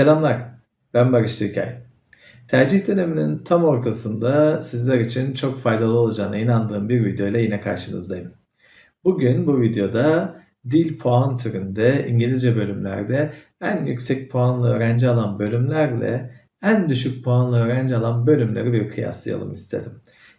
Selamlar, ben Barış Türkay. Tercih döneminin tam ortasında sizler için çok faydalı olacağına inandığım bir video ile yine karşınızdayım. Bugün bu videoda dil puan türünde İngilizce bölümlerde en yüksek puanlı öğrenci alan bölümlerle en düşük puanlı öğrenci alan bölümleri bir kıyaslayalım istedim.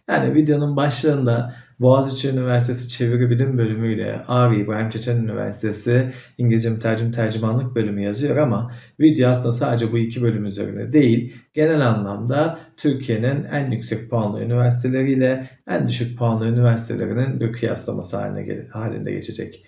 Yani videonun başlığında Boğaziçi Üniversitesi Çeviri Bilim Bölümü ile Ağrı İbrahim Çeçen Üniversitesi İngilizce Mütercim Tercümanlık Bölümü yazıyor ama video aslında sadece bu iki bölüm üzerine değil, genel anlamda Türkiye'nin en yüksek puanlı üniversiteleriyle en düşük puanlı üniversitelerinin bir kıyaslaması haline, halinde geçecek.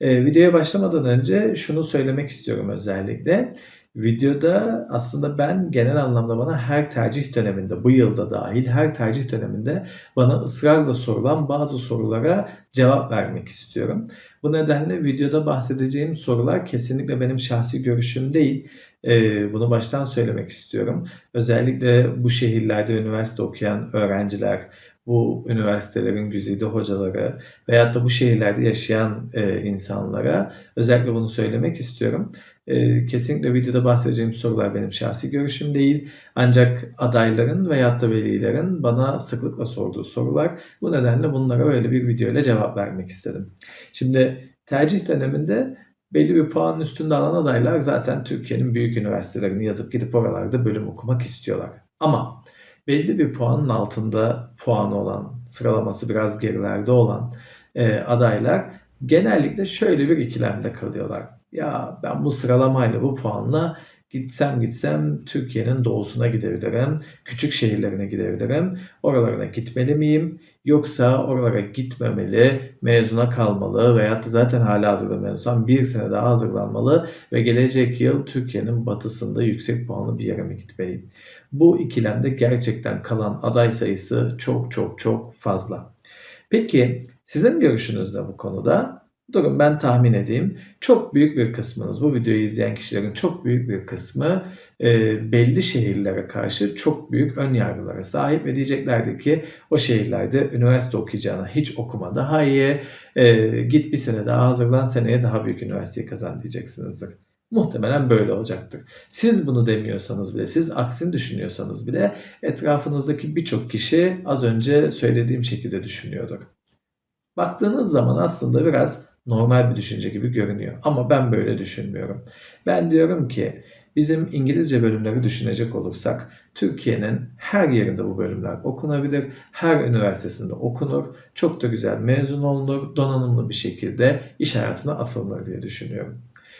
Ee, videoya başlamadan önce şunu söylemek istiyorum özellikle. Videoda aslında ben genel anlamda bana her tercih döneminde, bu yılda dahil her tercih döneminde bana ısrarla sorulan bazı sorulara cevap vermek istiyorum. Bu nedenle videoda bahsedeceğim sorular kesinlikle benim şahsi görüşüm değil. Ee, bunu baştan söylemek istiyorum. Özellikle bu şehirlerde üniversite okuyan öğrenciler, bu üniversitelerin güzide hocaları veyahut da bu şehirlerde yaşayan e, insanlara özellikle bunu söylemek istiyorum. E, kesinlikle videoda bahsedeceğim sorular benim şahsi görüşüm değil. Ancak adayların veyahut da velilerin bana sıklıkla sorduğu sorular. Bu nedenle bunlara böyle bir video ile cevap vermek istedim. Şimdi tercih döneminde belli bir puanın üstünde alan adaylar zaten Türkiye'nin büyük üniversitelerini yazıp gidip oralarda bölüm okumak istiyorlar. Ama belli bir puanın altında puanı olan, sıralaması biraz gerilerde olan e, adaylar genellikle şöyle bir ikilemde kalıyorlar. Ya ben bu sıralamayla bu puanla gitsem gitsem Türkiye'nin doğusuna gidebilirim, küçük şehirlerine gidebilirim. Oralarına gitmeli miyim? Yoksa oralara gitmemeli, mezuna kalmalı veyahut da zaten hala hazırda mezunsan bir sene daha hazırlanmalı ve gelecek yıl Türkiye'nin batısında yüksek puanlı bir yere mi gitmeliyim? Bu ikilemde gerçekten kalan aday sayısı çok çok çok fazla. Peki sizin görüşünüz ne bu konuda? Durun ben tahmin edeyim. Çok büyük bir kısmınız, bu videoyu izleyen kişilerin çok büyük bir kısmı e, belli şehirlere karşı çok büyük ön yargılara sahip ve diyeceklerdi ki o şehirlerde üniversite okuyacağına hiç okuma daha iyi, e, git bir sene daha hazırlan seneye daha büyük üniversiteyi kazan diyeceksinizdir. Muhtemelen böyle olacaktır. Siz bunu demiyorsanız bile, siz aksini düşünüyorsanız bile etrafınızdaki birçok kişi az önce söylediğim şekilde düşünüyordur. Baktığınız zaman aslında biraz normal bir düşünce gibi görünüyor. Ama ben böyle düşünmüyorum. Ben diyorum ki bizim İngilizce bölümleri düşünecek olursak Türkiye'nin her yerinde bu bölümler okunabilir. Her üniversitesinde okunur. Çok da güzel mezun olunur. Donanımlı bir şekilde iş hayatına atılır diye düşünüyorum.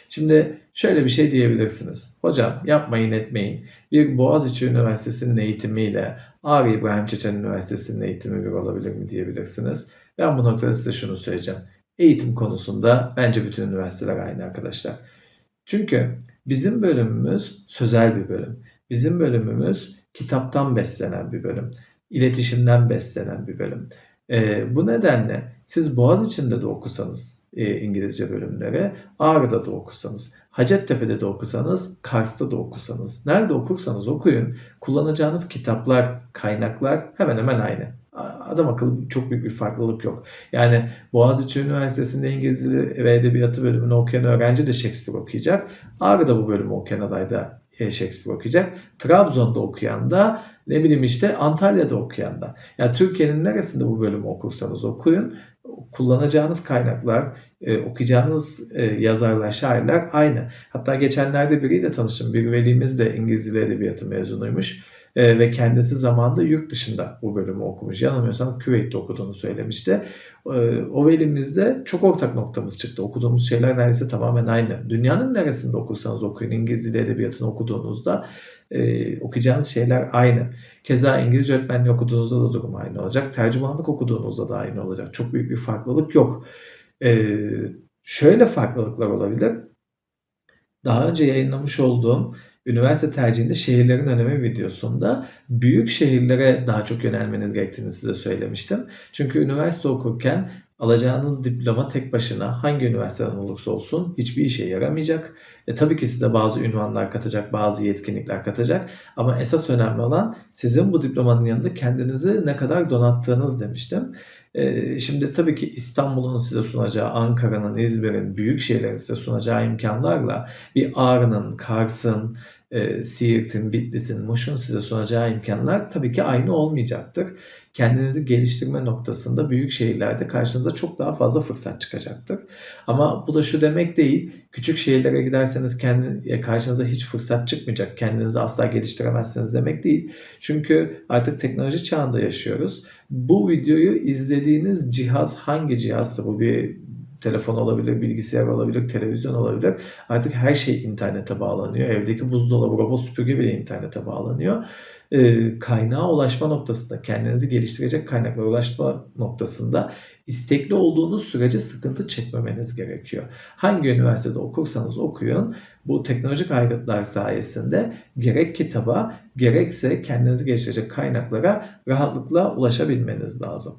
Şimdi şöyle bir şey diyebilirsiniz. Hocam yapmayın etmeyin. Bir Boğaziçi Üniversitesi'nin eğitimiyle Ağrı İbrahim Çeçen Üniversitesi'nin eğitimi bir olabilir mi diyebilirsiniz. Ben bu noktada size şunu söyleyeceğim. Eğitim konusunda bence bütün üniversiteler aynı arkadaşlar. Çünkü bizim bölümümüz sözel bir bölüm. Bizim bölümümüz kitaptan beslenen bir bölüm. İletişimden beslenen bir bölüm. Ee, bu nedenle siz Boğaziçi'nde de okusanız e, İngilizce bölümleri, Ağrı'da da okusanız, Hacettepe'de de okusanız, Kars'ta da okusanız, nerede okursanız okuyun, kullanacağınız kitaplar, kaynaklar hemen hemen aynı. Adam akıllı çok büyük bir farklılık yok. Yani Boğaziçi Üniversitesi'nde İngilizce ve Edebiyatı bölümünü okuyan öğrenci de Shakespeare okuyacak. Ağrı'da bu bölümü okuyan aday da e, Shakespeare okuyacak. Trabzon'da okuyan da ne bileyim işte Antalya'da okuyan da. Yani Türkiye'nin neresinde bu bölümü okursanız okuyun kullanacağınız kaynaklar, e, okuyacağınız e, yazarlar, şairler aynı. Hatta geçenlerde biriyle tanıştım. Bir velimiz de İngiliz Dili Edebiyatı mezunuymuş. E, ve kendisi zamanında yurt dışında bu bölümü okumuş. Yanılmıyorsam Küveyt'te okuduğunu söylemişti. E, o velimizde çok ortak noktamız çıktı. Okuduğumuz şeyler neredeyse tamamen aynı. Dünyanın neresinde okursanız okuyun, İngiliz Dili Edebiyatı'nı okuduğunuzda e, okuyacağınız şeyler aynı. Keza İngilizce öğretmenliği okuduğunuzda da durum aynı olacak. Tercümanlık okuduğunuzda da aynı olacak. Çok büyük bir farklılık yok. Ee, şöyle farklılıklar olabilir. Daha önce yayınlamış olduğum üniversite tercihinde şehirlerin önemi videosunda büyük şehirlere daha çok yönelmeniz gerektiğini size söylemiştim. Çünkü üniversite okurken alacağınız diploma tek başına hangi üniversiteden olursa olsun hiçbir işe yaramayacak. E, tabii ki size bazı ünvanlar katacak, bazı yetkinlikler katacak. Ama esas önemli olan sizin bu diplomanın yanında kendinizi ne kadar donattığınız demiştim. E, şimdi tabii ki İstanbul'un size sunacağı, Ankara'nın, İzmir'in, büyük şehirlerin size sunacağı imkanlarla bir Ağrı'nın, Kars'ın, e, Siirt'in, Bitlis'in, Muş'un size sunacağı imkanlar tabii ki aynı olmayacaktır. Kendinizi geliştirme noktasında büyük şehirlerde karşınıza çok daha fazla fırsat çıkacaktır. Ama bu da şu demek değil, küçük şehirlere giderseniz kendi, karşınıza hiç fırsat çıkmayacak, kendinizi asla geliştiremezsiniz demek değil. Çünkü artık teknoloji çağında yaşıyoruz. Bu videoyu izlediğiniz cihaz hangi cihazsa bu bir telefon olabilir, bilgisayar olabilir, televizyon olabilir. Artık her şey internete bağlanıyor. Evdeki buzdolabı, robot süpürge bile internete bağlanıyor. Ee, kaynağa ulaşma noktasında, kendinizi geliştirecek kaynaklara ulaşma noktasında istekli olduğunuz sürece sıkıntı çekmemeniz gerekiyor. Hangi üniversitede okursanız okuyun, bu teknolojik aygıtlar sayesinde gerek kitaba gerekse kendinizi geliştirecek kaynaklara rahatlıkla ulaşabilmeniz lazım.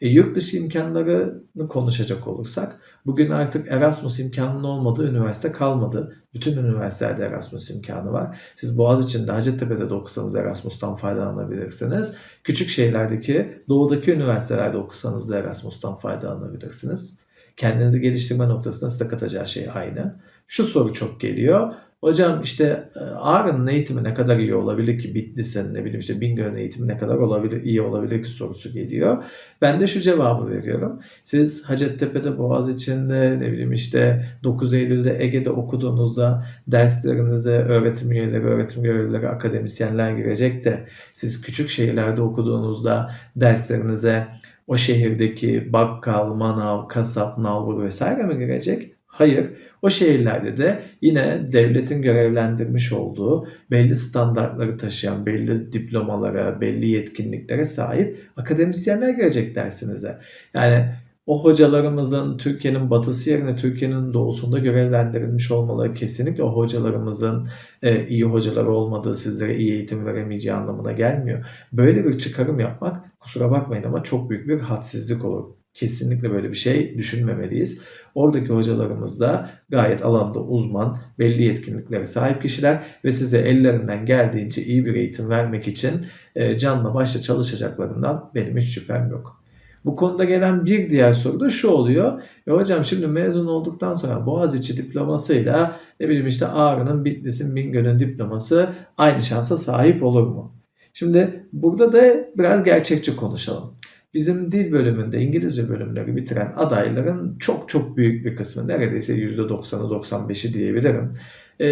E, yurt dışı imkanlarını konuşacak olursak, bugün artık Erasmus imkanının olmadığı üniversite kalmadı. Bütün üniversitelerde Erasmus imkanı var. Siz Boğaziçi'nde, Hacettepe'de de okusanız Erasmus'tan faydalanabilirsiniz. Küçük şehirlerdeki, doğudaki üniversitelerde okusanız da Erasmus'tan faydalanabilirsiniz. Kendinizi geliştirme noktasında size katacağı şey aynı. Şu soru çok geliyor. Hocam işte e, Ağrı'nın eğitimi ne kadar iyi olabilir ki Bitlis'in ne bileyim işte Bingöl'ün eğitimi ne kadar olabilir iyi olabilir ki sorusu geliyor. Ben de şu cevabı veriyorum. Siz Hacettepe'de Boğaziçi'nde ne bileyim işte 9 Eylül'de Ege'de okuduğunuzda derslerinize öğretim üyeleri, öğretim görevlileri, akademisyenler girecek de siz küçük şehirlerde okuduğunuzda derslerinize o şehirdeki bakkal, manav, kasap, nalbur vesaire mi girecek? Hayır. O şehirlerde de yine devletin görevlendirmiş olduğu belli standartları taşıyan, belli diplomalara, belli yetkinliklere sahip akademisyenler girecek dersinize. Yani o hocalarımızın Türkiye'nin batısı yerine Türkiye'nin doğusunda görevlendirilmiş olmaları kesinlikle o hocalarımızın e, iyi hocalar olmadığı, sizlere iyi eğitim veremeyeceği anlamına gelmiyor. Böyle bir çıkarım yapmak kusura bakmayın ama çok büyük bir hadsizlik olur. Kesinlikle böyle bir şey düşünmemeliyiz. Oradaki hocalarımız da gayet alanda uzman, belli yetkinliklere sahip kişiler ve size ellerinden geldiğince iyi bir eğitim vermek için e, canla başla çalışacaklarından benim hiç şüphem yok. Bu konuda gelen bir diğer soru da şu oluyor. E hocam şimdi mezun olduktan sonra Boğaziçi diplomasıyla ne bileyim işte Ağrı'nın, Bitlis'in, Bingöl'ün diploması aynı şansa sahip olur mu? Şimdi burada da biraz gerçekçi konuşalım. Bizim dil bölümünde İngilizce bölümleri bitiren adayların çok çok büyük bir kısmı neredeyse %90'ı 95'i diyebilirim. Ee,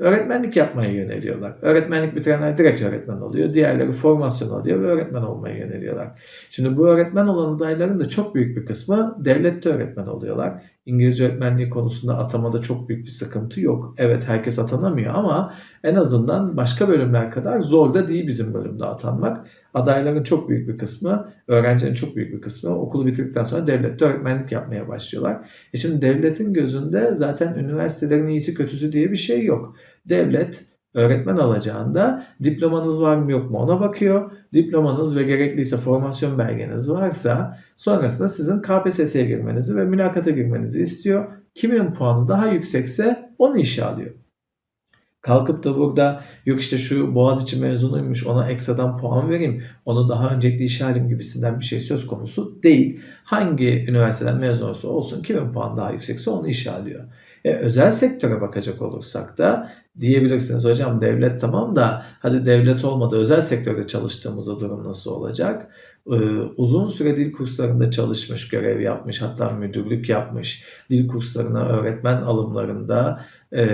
öğretmenlik yapmaya yöneliyorlar. Öğretmenlik bitirenler direkt öğretmen oluyor. Diğerleri formasyon alıyor ve öğretmen olmaya yöneliyorlar. Şimdi bu öğretmen olan adayların da çok büyük bir kısmı devlette öğretmen oluyorlar. İngilizce öğretmenliği konusunda atamada çok büyük bir sıkıntı yok. Evet herkes atanamıyor ama en azından başka bölümler kadar zor da değil bizim bölümde atanmak. Adayların çok büyük bir kısmı, öğrencilerin çok büyük bir kısmı okulu bitirdikten sonra devlette öğretmenlik yapmaya başlıyorlar. E şimdi devletin gözünde zaten üniversitelerin iyisi kötüsü diye bir şey yok. Devlet öğretmen alacağında diplomanız var mı yok mu ona bakıyor. Diplomanız ve gerekliyse formasyon belgeniz varsa sonrasında sizin KPSS'ye girmenizi ve mülakata girmenizi istiyor. Kimin puanı daha yüksekse onu işe alıyor. Kalkıp da burada yok işte şu Boğaziçi mezunuymuş ona ekstradan puan vereyim, onu daha öncelikli işe alayım gibisinden bir şey söz konusu değil. Hangi üniversiteden mezun olursa olsun kimin puanı daha yüksekse onu işe alıyor. E, özel sektöre bakacak olursak da diyebilirsiniz hocam devlet tamam da hadi devlet olmadı özel sektörde çalıştığımızda durum nasıl olacak? Ee, uzun süre dil kurslarında çalışmış, görev yapmış, hatta müdürlük yapmış, dil kurslarına öğretmen alımlarında e,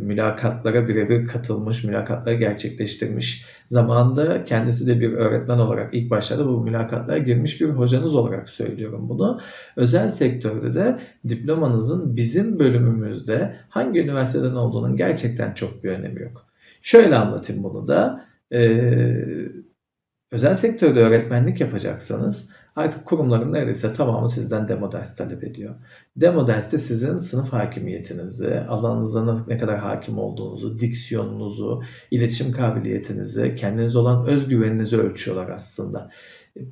mülakatlara birebir katılmış, mülakatları gerçekleştirmiş. Zamanında kendisi de bir öğretmen olarak ilk başlarda bu mülakatlara girmiş bir hocanız olarak söylüyorum bunu. Özel sektörde de diplomanızın bizim bölümümüzde hangi üniversiteden olduğunun gerçekten çok bir önemi yok. Şöyle anlatayım bunu da. Ee, özel sektörde öğretmenlik yapacaksanız artık kurumların neredeyse tamamı sizden demo ders talep ediyor. Demo derste sizin sınıf hakimiyetinizi, alanınıza ne kadar hakim olduğunuzu, diksiyonunuzu, iletişim kabiliyetinizi, kendinize olan özgüveninizi ölçüyorlar aslında.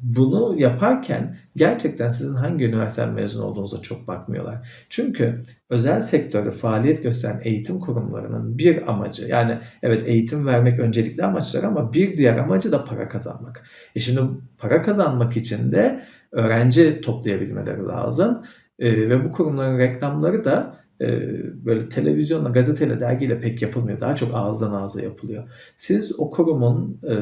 Bunu yaparken gerçekten sizin hangi üniversiteden mezun olduğunuza çok bakmıyorlar. Çünkü özel sektörde faaliyet gösteren eğitim kurumlarının bir amacı yani evet eğitim vermek öncelikli amaçları ama bir diğer amacı da para kazanmak. E şimdi para kazanmak için de öğrenci toplayabilmeleri lazım. E, ve bu kurumların reklamları da böyle televizyonla, gazeteyle, dergiyle pek yapılmıyor. Daha çok ağızdan ağza yapılıyor. Siz o kurumun e,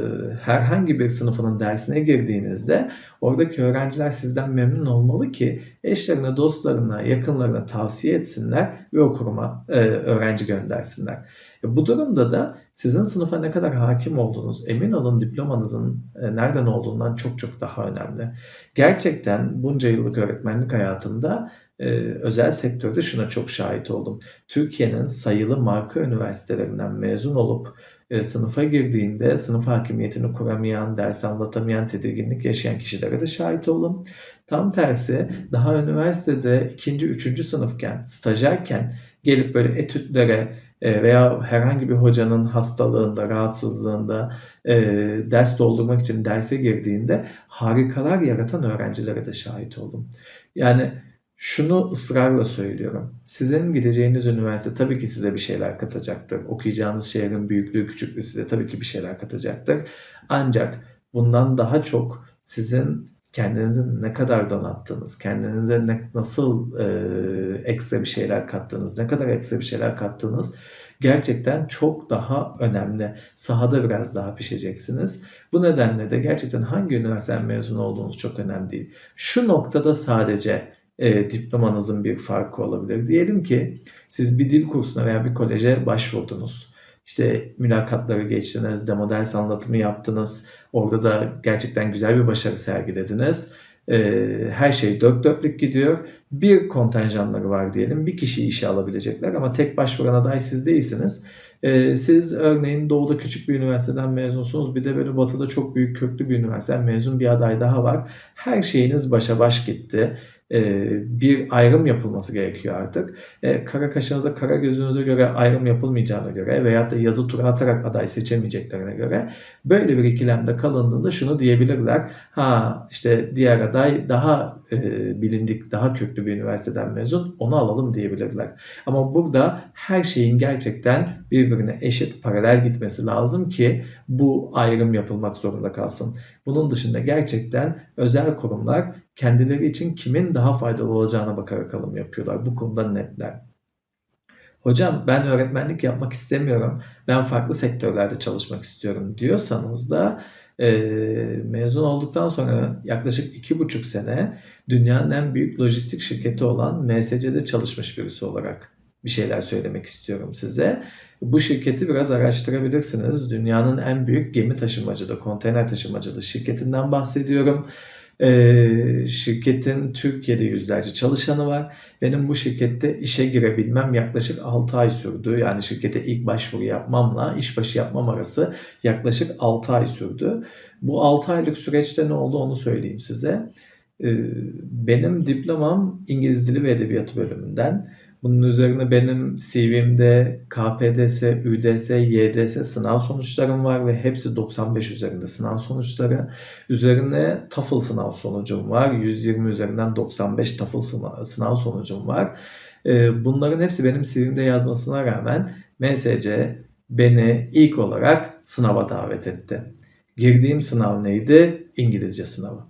herhangi bir sınıfının dersine girdiğinizde oradaki öğrenciler sizden memnun olmalı ki eşlerine, dostlarına, yakınlarına tavsiye etsinler ve o kuruma e, öğrenci göndersinler. E, bu durumda da sizin sınıfa ne kadar hakim olduğunuz, emin olun diplomanızın e, nereden olduğundan çok çok daha önemli. Gerçekten bunca yıllık öğretmenlik hayatımda özel sektörde şuna çok şahit oldum. Türkiye'nin sayılı marka üniversitelerinden mezun olup e, sınıfa girdiğinde sınıf hakimiyetini kuramayan, ders anlatamayan, tedirginlik yaşayan kişilere de şahit oldum. Tam tersi daha üniversitede ikinci, üçüncü sınıfken, stajyerken gelip böyle etütlere e, veya herhangi bir hocanın hastalığında, rahatsızlığında e, ders doldurmak için derse girdiğinde harikalar yaratan öğrencilere de şahit oldum. Yani şunu ısrarla söylüyorum. Sizin gideceğiniz üniversite tabii ki size bir şeyler katacaktır. Okuyacağınız şehrin büyüklüğü, küçüklüğü size tabii ki bir şeyler katacaktır. Ancak bundan daha çok sizin kendinizi ne kadar donattığınız, kendinize ne, nasıl e, ekstra bir şeyler kattığınız, ne kadar ekstra bir şeyler kattığınız gerçekten çok daha önemli. Sahada biraz daha pişeceksiniz. Bu nedenle de gerçekten hangi üniversiteden mezun olduğunuz çok önemli değil. Şu noktada sadece e, diplomanızın bir farkı olabilir. Diyelim ki siz bir dil kursuna veya bir koleje başvurdunuz. İşte mülakatları geçtiniz, demo ders anlatımı yaptınız. Orada da gerçekten güzel bir başarı sergilediniz. E, her şey dört dörtlük gidiyor. Bir kontenjanları var diyelim. Bir kişi işe alabilecekler ama tek başvuran aday siz değilsiniz. E, siz örneğin doğuda küçük bir üniversiteden mezunsunuz. Bir de böyle batıda çok büyük köklü bir üniversiteden mezun bir aday daha var. Her şeyiniz başa baş gitti bir ayrım yapılması gerekiyor artık. E, kara kaşınıza, kara gözünüze göre ayrım yapılmayacağına göre veyahut da yazı tura atarak aday seçemeyeceklerine göre böyle bir ikilemde kalındığında şunu diyebilirler. Ha işte diğer aday daha e, bilindik, daha köklü bir üniversiteden mezun onu alalım diyebilirler. Ama burada her şeyin gerçekten birbirine eşit, paralel gitmesi lazım ki bu ayrım yapılmak zorunda kalsın. Bunun dışında gerçekten özel kurumlar kendileri için kimin daha faydalı olacağına bakarak alım yapıyorlar. Bu konuda netler. Hocam ben öğretmenlik yapmak istemiyorum. Ben farklı sektörlerde çalışmak istiyorum diyorsanız da e, mezun olduktan sonra yaklaşık iki buçuk sene dünyanın en büyük lojistik şirketi olan MSC'de çalışmış birisi olarak bir şeyler söylemek istiyorum size. Bu şirketi biraz araştırabilirsiniz. Dünyanın en büyük gemi taşımacılığı, konteyner taşımacılığı şirketinden bahsediyorum. Ee, şirketin Türkiye'de yüzlerce çalışanı var. Benim bu şirkette işe girebilmem yaklaşık 6 ay sürdü. Yani şirkete ilk başvuru yapmamla işbaşı yapmam arası yaklaşık 6 ay sürdü. Bu 6 aylık süreçte ne oldu onu söyleyeyim size. Ee, benim diplomam İngiliz Dili ve Edebiyatı bölümünden. Bunun üzerine benim CV'mde KPDS, ÜDS, YDS sınav sonuçlarım var ve hepsi 95 üzerinde sınav sonuçları. Üzerine TOEFL sınav sonucum var. 120 üzerinden 95 TOEFL sınav sonucum var. Ee, bunların hepsi benim CV'mde yazmasına rağmen MSC beni ilk olarak sınava davet etti. Girdiğim sınav neydi? İngilizce sınavı.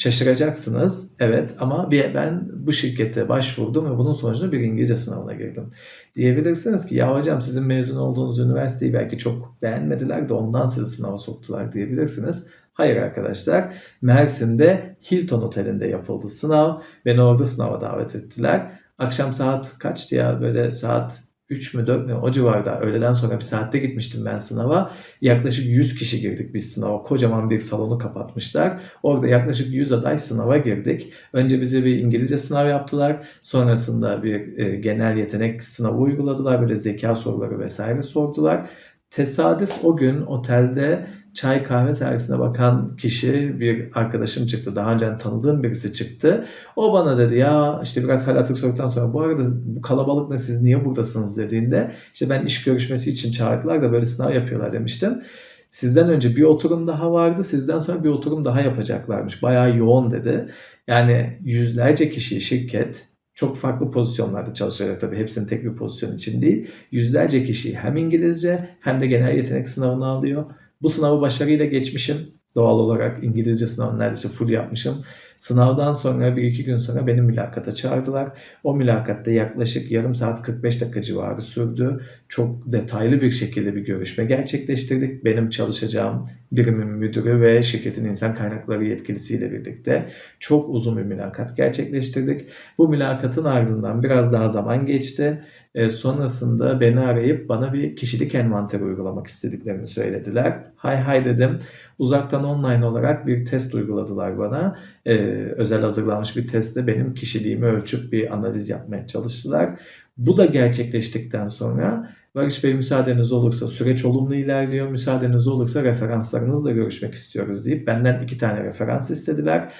Şaşıracaksınız. Evet ama bir, ben bu şirkete başvurdum ve bunun sonucunda bir İngilizce sınavına girdim. Diyebilirsiniz ki ya hocam sizin mezun olduğunuz üniversiteyi belki çok beğenmediler de ondan sizi sınava soktular diyebilirsiniz. Hayır arkadaşlar. Mersin'de Hilton Oteli'nde yapıldı sınav. Beni orada sınava davet ettiler. Akşam saat kaçtı ya böyle saat 3 mü 4 mü o civarda öğleden sonra bir saatte gitmiştim ben sınava. Yaklaşık 100 kişi girdik biz sınava. Kocaman bir salonu kapatmışlar. Orada yaklaşık 100 aday sınava girdik. Önce bize bir İngilizce sınav yaptılar. Sonrasında bir e, genel yetenek sınavı uyguladılar. Böyle zeka soruları vesaire sordular. Tesadüf o gün otelde çay kahve servisine bakan kişi bir arkadaşım çıktı. Daha önce tanıdığım birisi çıktı. O bana dedi ya işte biraz hal hatır sorduktan sonra bu arada bu kalabalık ne siz niye buradasınız dediğinde işte ben iş görüşmesi için çağırdılar da böyle sınav yapıyorlar demiştim. Sizden önce bir oturum daha vardı. Sizden sonra bir oturum daha yapacaklarmış. Bayağı yoğun dedi. Yani yüzlerce kişi şirket çok farklı pozisyonlarda çalışacak tabii hepsinin tek bir pozisyon için değil. Yüzlerce kişi hem İngilizce hem de genel yetenek sınavını alıyor. Bu sınavı başarıyla geçmişim. Doğal olarak İngilizce sınavını neredeyse full yapmışım. Sınavdan sonra bir iki gün sonra beni mülakata çağırdılar. O mülakatta yaklaşık yarım saat 45 dakika civarı sürdü. Çok detaylı bir şekilde bir görüşme gerçekleştirdik. Benim çalışacağım birimin müdürü ve şirketin insan kaynakları yetkilisiyle birlikte çok uzun bir mülakat gerçekleştirdik. Bu mülakatın ardından biraz daha zaman geçti. E, sonrasında beni arayıp bana bir kişilik envanteri uygulamak istediklerini söylediler. Hay hay dedim. Uzaktan online olarak bir test uyguladılar bana. E, özel hazırlanmış bir testte benim kişiliğimi ölçüp bir analiz yapmaya çalıştılar. Bu da gerçekleştikten sonra Barış Bey müsaadeniz olursa süreç olumlu ilerliyor. Müsaadeniz olursa referanslarınızla görüşmek istiyoruz deyip benden iki tane referans istediler.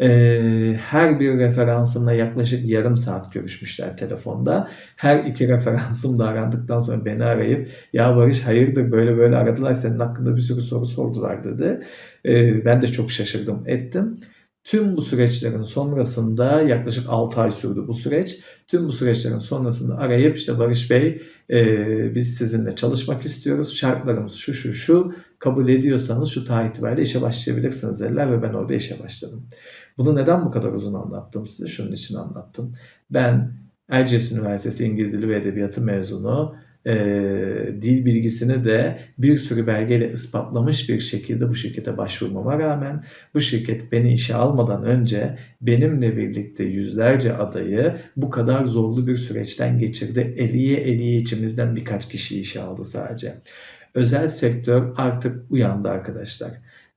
Ee, her bir referansımla yaklaşık yarım saat görüşmüşler telefonda. Her iki referansım da arandıktan sonra beni arayıp ya Barış hayırdır böyle böyle aradılar senin hakkında bir sürü soru sordular dedi. Ee, ben de çok şaşırdım ettim. Tüm bu süreçlerin sonrasında yaklaşık 6 ay sürdü bu süreç. Tüm bu süreçlerin sonrasında arayıp işte Barış Bey e, biz sizinle çalışmak istiyoruz. Şartlarımız şu şu şu kabul ediyorsanız şu tarih itibariyle işe başlayabilirsiniz dediler ve ben orada işe başladım. Bunu neden bu kadar uzun anlattım size? Şunun için anlattım. Ben Erciyes Üniversitesi İngiliz Dili ve Edebiyatı mezunu e, dil bilgisini de bir sürü belgeyle ispatlamış bir şekilde bu şirkete başvurmama rağmen bu şirket beni işe almadan önce benimle birlikte yüzlerce adayı bu kadar zorlu bir süreçten geçirdi. Eliye eliye içimizden birkaç kişi işe aldı sadece. Özel sektör artık uyandı arkadaşlar.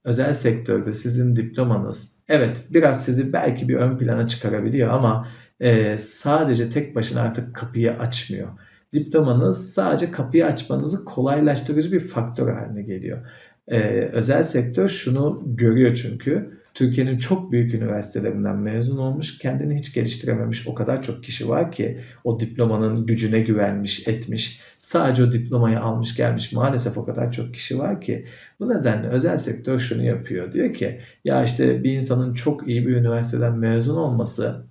Özel sektörde sizin diplomanız evet biraz sizi belki bir ön plana çıkarabiliyor ama e, sadece tek başına artık kapıyı açmıyor diplomanız sadece kapıyı açmanızı kolaylaştırıcı bir faktör haline geliyor. Ee, özel sektör şunu görüyor çünkü. Türkiye'nin çok büyük üniversitelerinden mezun olmuş, kendini hiç geliştirememiş o kadar çok kişi var ki o diplomanın gücüne güvenmiş, etmiş. Sadece o diplomayı almış gelmiş maalesef o kadar çok kişi var ki. Bu nedenle özel sektör şunu yapıyor. Diyor ki ya işte bir insanın çok iyi bir üniversiteden mezun olması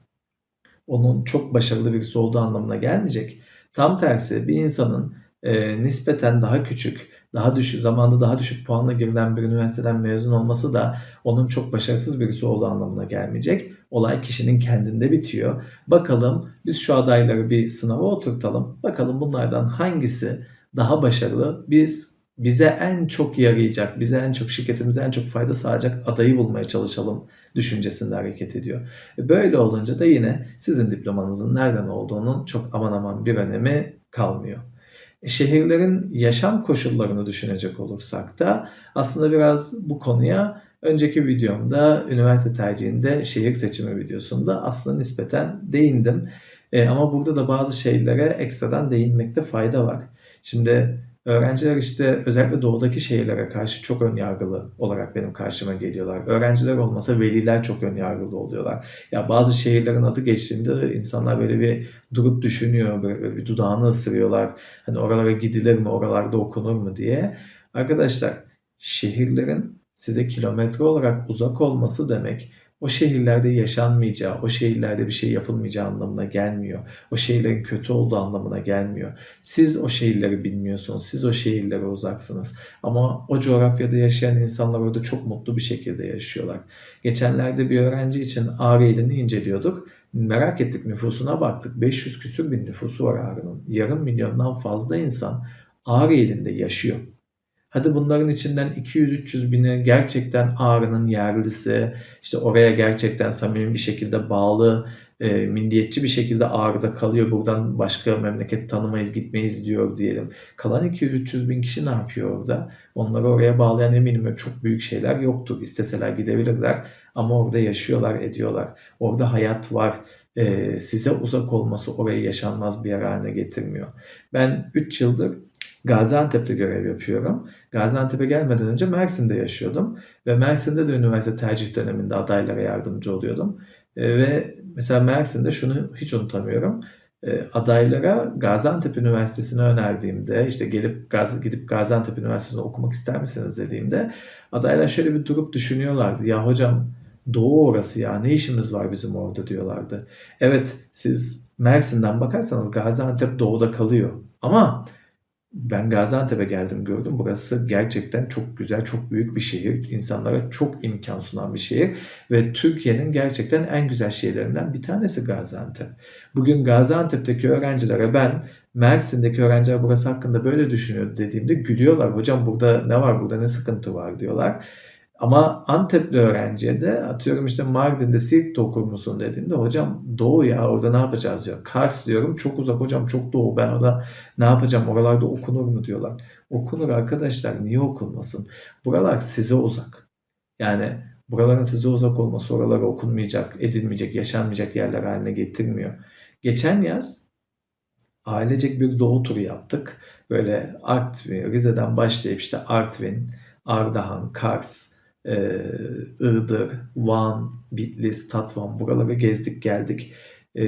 onun çok başarılı birisi olduğu anlamına gelmeyecek. Tam tersi bir insanın e, nispeten daha küçük, daha düşük zamanda daha düşük puanla girilen bir üniversiteden mezun olması da onun çok başarısız birisi olduğu anlamına gelmeyecek. Olay kişinin kendinde bitiyor. Bakalım biz şu adayları bir sınava oturtalım. Bakalım bunlardan hangisi daha başarılı? Biz bize en çok yarayacak, bize en çok şirketimize en çok fayda sağlayacak adayı bulmaya çalışalım düşüncesinde hareket ediyor. E, böyle olunca da yine sizin diplomanızın nereden olduğunun çok aman aman bir önemi kalmıyor. Şehirlerin yaşam koşullarını düşünecek olursak da aslında biraz bu konuya önceki videomda üniversite tercihinde şehir seçimi videosunda aslında nispeten değindim. E, ama burada da bazı şeylere ekstradan değinmekte fayda var. Şimdi Öğrenciler işte özellikle doğudaki şehirlere karşı çok ön yargılı olarak benim karşıma geliyorlar. Öğrenciler olmasa veliler çok ön yargılı oluyorlar. Ya bazı şehirlerin adı geçtiğinde insanlar böyle bir durup düşünüyor, böyle bir dudağını ısırıyorlar. Hani oralara gidilir mi, oralarda okunur mu diye. Arkadaşlar şehirlerin size kilometre olarak uzak olması demek o şehirlerde yaşanmayacağı, o şehirlerde bir şey yapılmayacağı anlamına gelmiyor. O şehirlerin kötü olduğu anlamına gelmiyor. Siz o şehirleri bilmiyorsunuz, siz o şehirlere uzaksınız. Ama o coğrafyada yaşayan insanlar orada çok mutlu bir şekilde yaşıyorlar. Geçenlerde bir öğrenci için Ağrı ilini inceliyorduk. Merak ettik nüfusuna baktık. 500 küsür bin nüfusu var Ağrı'nın. Yarım milyondan fazla insan Ağrı yaşıyor. Hadi bunların içinden 200-300 bini gerçekten Ağrı'nın yerlisi, işte oraya gerçekten samimi bir şekilde bağlı, e, milliyetçi bir şekilde Ağrı'da kalıyor. Buradan başka memleket tanımayız, gitmeyiz diyor diyelim. Kalan 200-300 bin kişi ne yapıyor orada? Onları oraya bağlayan eminim çok büyük şeyler yoktur. İsteseler gidebilirler ama orada yaşıyorlar, ediyorlar. Orada hayat var. E, size uzak olması orayı yaşanmaz bir yer haline getirmiyor. Ben 3 yıldır Gaziantep'te görev yapıyorum. Gaziantep'e gelmeden önce Mersin'de yaşıyordum. Ve Mersin'de de üniversite tercih döneminde adaylara yardımcı oluyordum. E, ve mesela Mersin'de şunu hiç unutamıyorum. E, adaylara Gaziantep Üniversitesi'ni önerdiğimde işte gelip gidip Gaziantep Üniversitesi'nde okumak ister misiniz dediğimde adaylar şöyle bir durup düşünüyorlardı. Ya hocam Doğu orası ya ne işimiz var bizim orada diyorlardı. Evet siz Mersin'den bakarsanız Gaziantep doğuda kalıyor. Ama Ben Gaziantep'e geldim gördüm. Burası gerçekten çok güzel, çok büyük bir şehir. İnsanlara çok imkan sunan bir şehir. Ve Türkiye'nin gerçekten en güzel şehirlerinden bir tanesi Gaziantep. Bugün Gaziantep'teki öğrencilere ben Mersin'deki öğrenciler burası hakkında böyle düşünüyor dediğimde gülüyorlar. Hocam burada ne var, burada ne sıkıntı var diyorlar. Ama Antepli öğrenciye de atıyorum işte Mardin'de Siirt'te okur musun dediğimde hocam doğu ya orada ne yapacağız diyor. Kars diyorum çok uzak hocam çok doğu ben orada ne yapacağım oralarda okunur mu diyorlar. Okunur arkadaşlar niye okunmasın? Buralar size uzak. Yani buraların size uzak olması oralara okunmayacak, edilmeyecek, yaşanmayacak yerler haline getirmiyor. Geçen yaz ailecek bir doğu turu yaptık. Böyle Artvin, Rize'den başlayıp işte Artvin, Ardahan, Kars, e, Iğdır, Van, Bitlis, Tatvan buraları gezdik geldik. E,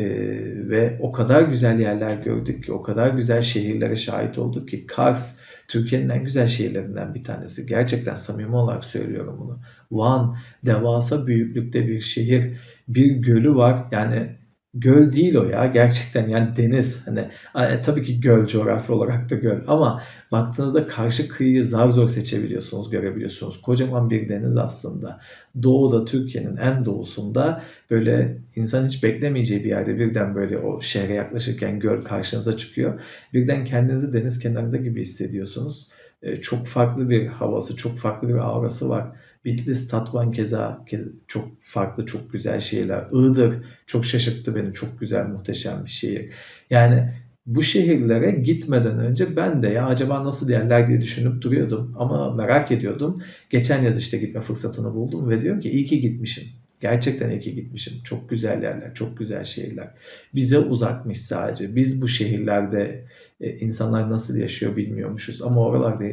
ve o kadar güzel yerler gördük ki, o kadar güzel şehirlere şahit olduk ki Kars Türkiye'nin en güzel şehirlerinden bir tanesi. Gerçekten samimi olarak söylüyorum bunu. Van devasa büyüklükte bir şehir, bir gölü var. Yani göl değil o ya gerçekten. Yani deniz hani e, tabii ki göl coğrafi olarak da göl ama baktığınızda karşı kıyıyı zar zor seçebiliyorsunuz görebiliyorsunuz. Kocaman bir deniz aslında. Doğuda Türkiye'nin en doğusunda böyle insan hiç beklemeyeceği bir yerde birden böyle o şehre yaklaşırken göl karşınıza çıkıyor. Birden kendinizi deniz kenarında gibi hissediyorsunuz. E, çok farklı bir havası çok farklı bir aurası var Bitlis, Tatvan keza, keza çok farklı, çok güzel şehirler. Iğdır çok şaşırttı beni. Çok güzel, muhteşem bir şehir. Yani bu şehirlere gitmeden önce ben de ya acaba nasıl yerler diye düşünüp duruyordum. Ama merak ediyordum. Geçen yaz işte gitme fırsatını buldum ve diyorum ki iyi ki gitmişim. Gerçekten iyi ki gitmişim. Çok güzel yerler, çok güzel şehirler. Bize uzakmış sadece. Biz bu şehirlerde e, insanlar nasıl yaşıyor bilmiyormuşuz. Ama oralarda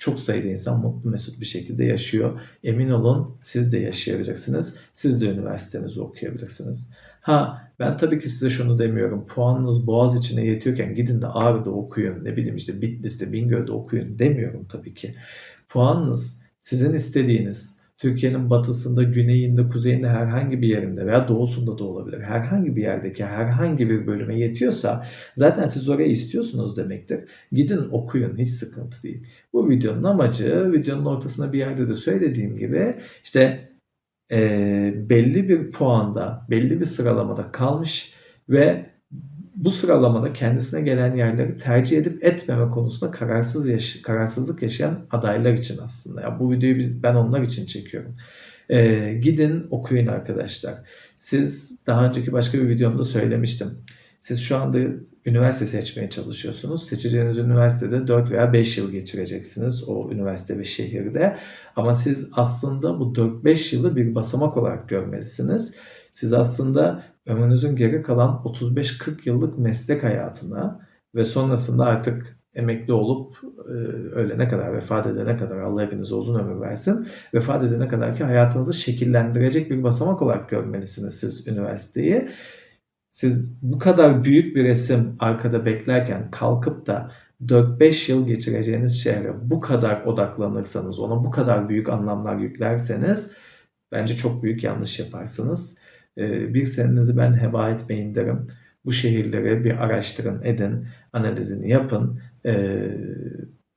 çok sayıda insan mutlu mesut bir şekilde yaşıyor. Emin olun siz de yaşayabilirsiniz. Siz de üniversitenizi okuyabilirsiniz. Ha ben tabii ki size şunu demiyorum. Puanınız boğaz içine yetiyorken gidin de Ağrı'da okuyun. Ne bileyim işte Bitlis'te, Bingöl'de okuyun demiyorum tabii ki. Puanınız sizin istediğiniz Türkiye'nin batısında, güneyinde, kuzeyinde herhangi bir yerinde veya doğusunda da olabilir. Herhangi bir yerdeki herhangi bir bölüme yetiyorsa zaten siz oraya istiyorsunuz demektir. Gidin okuyun hiç sıkıntı değil. Bu videonun amacı videonun ortasında bir yerde de söylediğim gibi işte e, belli bir puanda, belli bir sıralamada kalmış ve bu sıralamada kendisine gelen yerleri tercih edip etmeme konusunda kararsız yaş kararsızlık yaşayan adaylar için aslında. Ya bu videoyu biz, ben onlar için çekiyorum. Ee, gidin okuyun arkadaşlar. Siz daha önceki başka bir videomda söylemiştim. Siz şu anda üniversite seçmeye çalışıyorsunuz. Seçeceğiniz üniversitede 4 veya 5 yıl geçireceksiniz o üniversite ve şehirde. Ama siz aslında bu 4-5 yılı bir basamak olarak görmelisiniz. Siz aslında ömrünüzün geri kalan 35-40 yıllık meslek hayatına ve sonrasında artık emekli olup e, ölene kadar, vefat edene kadar Allah hepinize uzun ömür versin. Vefat edene kadar ki hayatınızı şekillendirecek bir basamak olarak görmelisiniz siz üniversiteyi. Siz bu kadar büyük bir resim arkada beklerken kalkıp da 4-5 yıl geçireceğiniz şehre bu kadar odaklanırsanız, ona bu kadar büyük anlamlar yüklerseniz bence çok büyük yanlış yaparsınız. Ee, bir senenizi ben heba etmeyin derim. Bu şehirleri bir araştırın, edin, analizini yapın. Ee,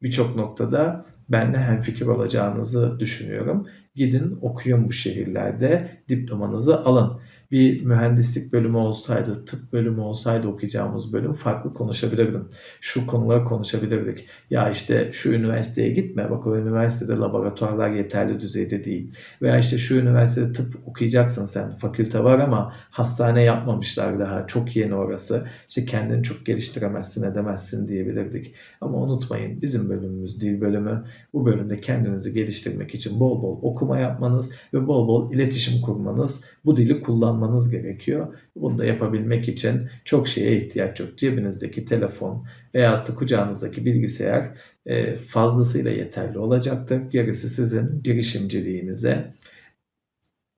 birçok noktada benle hemfikir olacağınızı düşünüyorum. Gidin okuyun bu şehirlerde diplomanızı alın bir mühendislik bölümü olsaydı, tıp bölümü olsaydı okuyacağımız bölüm farklı konuşabilirdim. Şu konuları konuşabilirdik. Ya işte şu üniversiteye gitme, bak o üniversitede laboratuvarlar yeterli düzeyde değil. Veya işte şu üniversitede tıp okuyacaksın sen, fakülte var ama hastane yapmamışlar daha, çok yeni orası. İşte kendini çok geliştiremezsin, edemezsin diyebilirdik. Ama unutmayın bizim bölümümüz dil bölümü. Bu bölümde kendinizi geliştirmek için bol bol okuma yapmanız ve bol bol iletişim kurmanız, bu dili kullanmanız almanız gerekiyor. Bunu da yapabilmek için çok şeye ihtiyaç yok. Cebinizdeki telefon veya da kucağınızdaki bilgisayar e, fazlasıyla yeterli olacaktır. Gerisi sizin girişimciliğinize,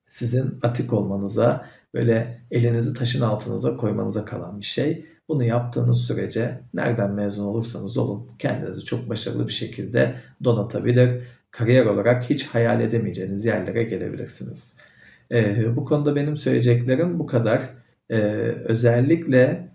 sizin atik olmanıza, böyle elinizi taşın altınıza koymanıza kalan bir şey. Bunu yaptığınız sürece nereden mezun olursanız olun kendinizi çok başarılı bir şekilde donatabilir. Kariyer olarak hiç hayal edemeyeceğiniz yerlere gelebilirsiniz. E, bu konuda benim söyleyeceklerim bu kadar. E, özellikle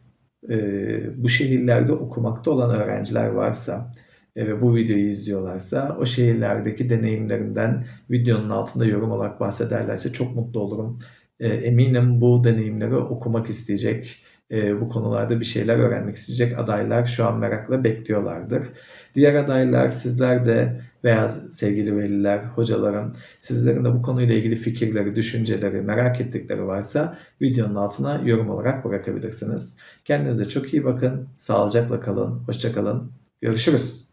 e, bu şehirlerde okumakta olan öğrenciler varsa e, ve bu videoyu izliyorlarsa o şehirlerdeki deneyimlerinden videonun altında yorum olarak bahsederlerse çok mutlu olurum. E, eminim bu deneyimleri okumak isteyecek, e, bu konularda bir şeyler öğrenmek isteyecek adaylar şu an merakla bekliyorlardır. Diğer adaylar sizler de veya sevgili veliler, hocalarım sizlerin de bu konuyla ilgili fikirleri, düşünceleri, merak ettikleri varsa videonun altına yorum olarak bırakabilirsiniz. Kendinize çok iyi bakın, sağlıcakla kalın, hoşça kalın, görüşürüz.